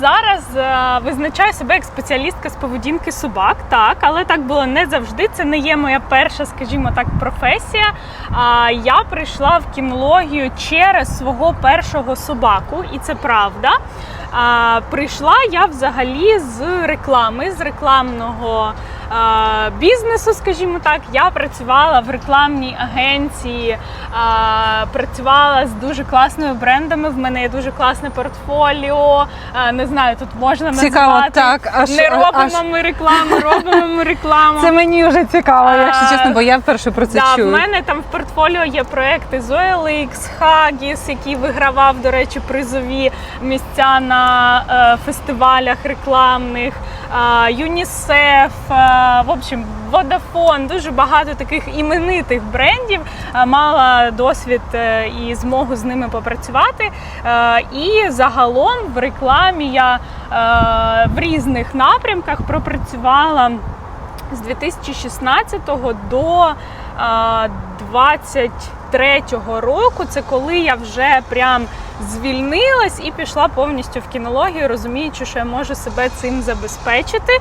зараз е, визначаю себе як спеціалістка з поведінки собак, так, але так було не завжди. Це не є моя перша, скажімо так, професія. А я прийшла в кінологію через свого першого собаку, і це правда. А, прийшла я взагалі з реклами, з рекламного бізнесу, скажімо так. Я працювала в рекламній агенції, працювала з дуже класними брендами. В мене є дуже класне портфоліо. Не знаю, тут можна Цікаво, назвати. так, аж- не робимо аж- ми рекламу, робимо ми рекламу. Це мені вже цікаво, якщо чесно, бо я вперше про це Да, в мене там в портфоліо є проекти з OLX, Haggis, який вигравав, до речі, призові місця на е, фестивалях рекламних, е, ЮНІСЕФ, в общем, Vodafone, дуже багато таких іменитих брендів. Мала досвід е, і змогу з ними попрацювати. Е, і загалом в рекламі я е, в різних напрямках пропрацювала з 2016 до е, 23-го року. Це коли я вже прям звільнилась і пішла повністю в кінологію, розуміючи, що я можу себе цим забезпечити.